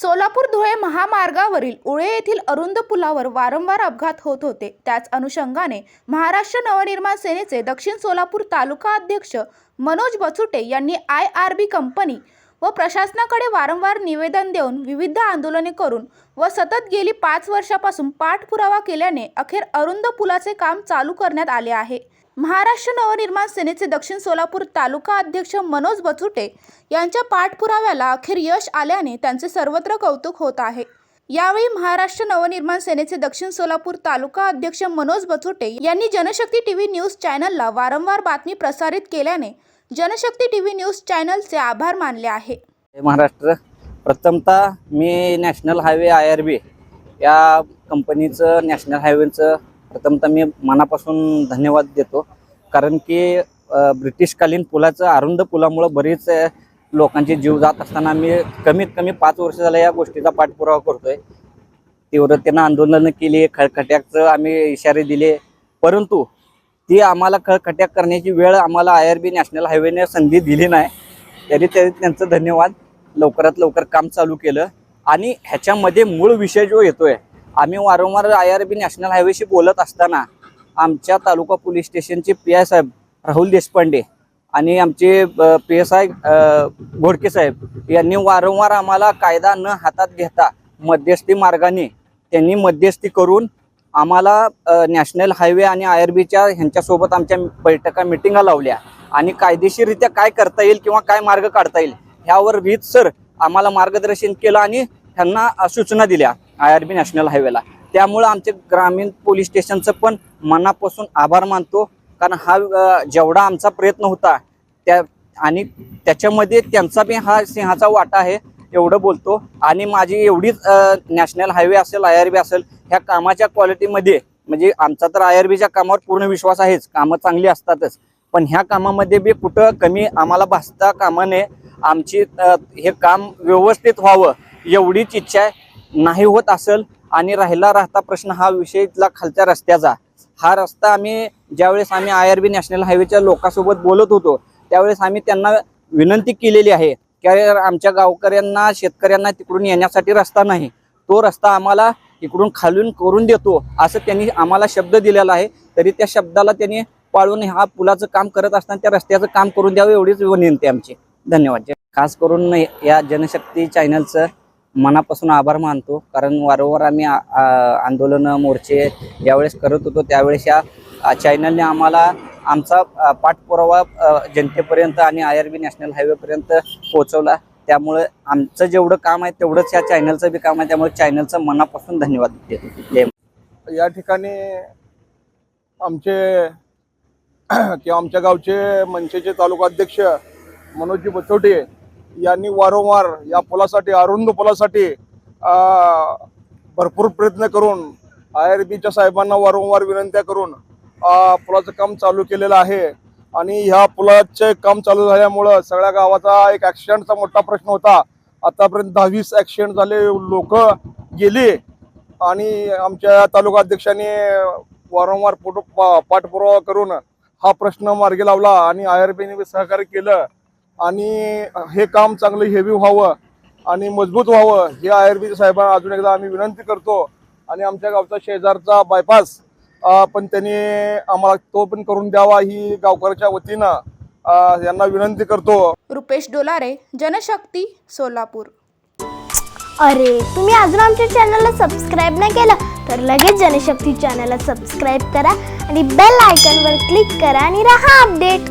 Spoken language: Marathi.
सोलापूर धुळे महामार्गावरील उळे येथील अरुंद पुलावर वारंवार अपघात होत होते. त्याच अनुषंगाने महाराष्ट्र नवनिर्माण सेनेचे दक्षिण सोलापूर तालुका अध्यक्ष मनोज बचुटे यांनी आय आर बी कंपनी व प्रशासनाकडे वारंवार निवेदन देऊन विविध आंदोलने करून व सतत गेली पाच वर्षापासून पाठपुरावा केल्याने अखेर अरुंद पुलाचे काम चालू करण्यात आले आहे. महाराष्ट्र नवनिर्माण सेनेचे दक्षिण सोलापूर तालुका अध्यक्ष मनोज बचुटे यांच्या पाठपुराव्याला अखेर यश आल्याने त्यांचे सर्वत्र कौतुक होत आहे. यावेळी महाराष्ट्र नवनिर्माण सेनेचे दक्षिण सोलापूर तालुका अध्यक्ष मनोज बचुटे यांनी जनशक्ती टीव्ही न्यूज चॅनलला वारंवार बातमी प्रसारित केल्याने जनशक्ती टीव्ही न्यूज चॅनलचे आभार मानले आहे. महाराष्ट्र. प्रथमतः मी national highway I R B या कंपनीचं नॅशनल हायवेचं प्रथमतः मी मनापासून धन्यवाद देतो. कारण की ब्रिटिशकालीन पुलाचं अरुंद पुलामुळं बरीच लोकांचे जीव जात असताना मी कमीत कमी पाच वर्ष झालं या गोष्टीचा पाठपुरावा करतोय. तीव्रतेनं आंदोलनं केली खळखट्याचं आम्ही इशारे दिले. परंतु ती आम्हाला खळखट्याक करण्याची वेळ आम्हाला आय आर बी नॅशनल हायवेने संधी दिली नाही. तरी तरी त्यांचं धन्यवाद. लवकरात लवकर काम चालू केलं. आणि ह्याच्यामध्ये मूळ विषय जो येतोय आम्ही वारंवार आय आर बी नॅशनल हायवेशी बोलत असताना आमच्या तालुका पोलीस स्टेशनचे पी आय साहेब राहुल देशपांडे आणि आमचे पी एस आय घोडके साहेब यांनी वारंवार आम्हाला कायदा न हातात घेता मध्यस्थी मार्गाने त्यांनी मध्यस्थी करून आम्हाला नॅशनल हायवे आणि आय आर बीच्या ह्यांच्यासोबत आमच्या बैठका मिटिंगा लावल्या. आणि कायदेशीररित्या काय करता येईल किंवा काय मार्ग काढता येईल ह्यावर रीतसर आम्हाला मार्गदर्शन केलं आणि त्यांना सूचना दिल्या आय आर बी नॅशनल हायवेला. त्यामुळं आमचे ग्रामीण पोलीस स्टेशनचं पण मनापासून आभार मानतो. कारण हा जेवढा आमचा प्रयत्न होता त्या आणि त्याच्यामध्ये त्यांचा बी हा सिंहाचा वाटा आहे एवढं बोलतो. आणि माझी एवढीच नॅशनल हायवे असेल आय आर बी असेल ह्या कामाच्या क्वालिटीमध्ये म्हणजे आमचा तर आय आर बीच्या कामावर पूर्ण विश्वास आहेच कामं चांगली असतातच. पण ह्या कामामध्ये बी कुठं कमी आम्हाला भासता कामाने आमची हे काम व्यवस्थित व्हावं एवढीच इच्छा आहे नाही होत असेल. आणि राहिला राहता प्रश्न हा विषयला खालच्या रस्त्याचा. हा रस्ता आम्ही ज्यावेळेस आम्ही आय आर बी नॅशनल हायवेच्या लोकांसोबत बोलत होतो त्यावेळेस आम्ही त्यांना विनंती केलेली आहे की आमच्या गावकऱ्यांना शेतकऱ्यांना तिकडून येण्यासाठी रस्ता नाही. तो रस्ता आम्हाला इकडून खालून करून देतो असं त्यांनी आम्हाला शब्द दिलेला आहे. तरी त्या शब्दाला त्यांनी पाळून ह्या पुलाचं काम करत असताना त्या रस्त्याचं काम करून द्यावं एवढीच विनंती आमची. धन्यवाद. खास करून या जनशक्ती चॅनलचं मनापासून आभार मानतो. कारण वारंवार आम्ही आंदोलनं मोर्चे ज्यावेळेस करत होतो त्यावेळेस या चॅनलने आम्हाला आमचा पाठपुरावा जनतेपर्यंत आणि आय आर बी नॅशनल हायवेपर्यंत पोहोचवला. त्यामुळे आमचं जेवढं काम आहे तेवढंच या चॅनलचं बी काम आहे. त्यामुळे चॅनलचं मनापासून धन्यवाद देतो या ठिकाणी आमचे किंवा आमच्या गावचे मनसेचे तालुका अध्यक्ष मनोजी बचोटे यांनी वारंवार या पुलासाठी अरुंद पुलासाठी भरपूर प्रयत्न करून आय आर बीच्या साहेबांना वारंवार विनंत्या करून पुलाचं काम चालू केलेलं आहे. आणि ह्या पुलाचे काम चालू झाल्यामुळं सगळ्या गावाचा एक ॲक्सिडेंटचा मोठा प्रश्न होता. आतापर्यंत दहावीस ॲक्सिडेंट झाले लोक गेली. आणि आमच्या तालुका अध्यक्षांनी वारंवार पोट पा- पाठपुरावा करून हा प्रश्न मार्गी लावला आणि आय आर बीने सहकार्य केलं. आणि हे काम चांगलं हेवी व्हावं आणि मजबूत व्हावं हे आय आर बी साहेबांना अजून एकदा आम्ही विनंती करतो. आणि आमच्या गावचा शेजारचा बायपास पण त्यांनी आम्हाला तो पण करून द्यावा ही गावकऱ्याच्या वतीनं अं, यांना विनंती करतो. रुपेश डोलारे जनशक्ती सोलापूर. अरे तुम्ही अजून आमच्या चॅनलला सबस्क्राईब नाही केलं तर लगेच जनशक्ती चॅनलला सबस्क्राईब करा आणि बेल आयकॉनवर क्लिक करा आणि राहा अपडेट